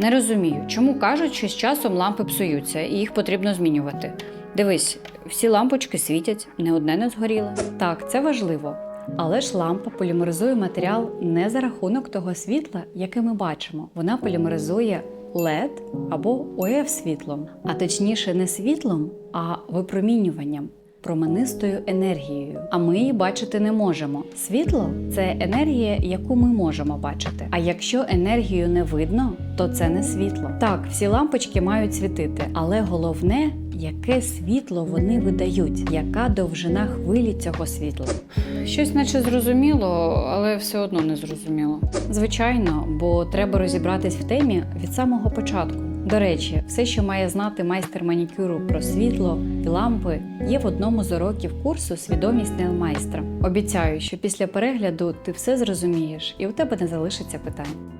Не розумію, чому кажуть, що з часом лампи псуються і їх потрібно змінювати. Дивись, всі лампочки світять, не одне не згоріло. Так, це важливо. Але ж лампа полімеризує матеріал не за рахунок того світла, яке ми бачимо. Вона полімеризує LED або ОФ світлом, а точніше не світлом, а випромінюванням. Променистою енергією, а ми її бачити не можемо. Світло це енергія, яку ми можемо бачити. А якщо енергію не видно, то це не світло. Так, всі лампочки мають світити, але головне, яке світло вони видають, яка довжина хвилі цього світла. Щось наче зрозуміло, але все одно не зрозуміло. Звичайно, бо треба розібратись в темі від самого початку. До речі, все, що має знати майстер манікюру про світло і лампи, є в одному з уроків курсу Свідомість нейлмайстра. Обіцяю, що після перегляду ти все зрозумієш і у тебе не залишиться питань.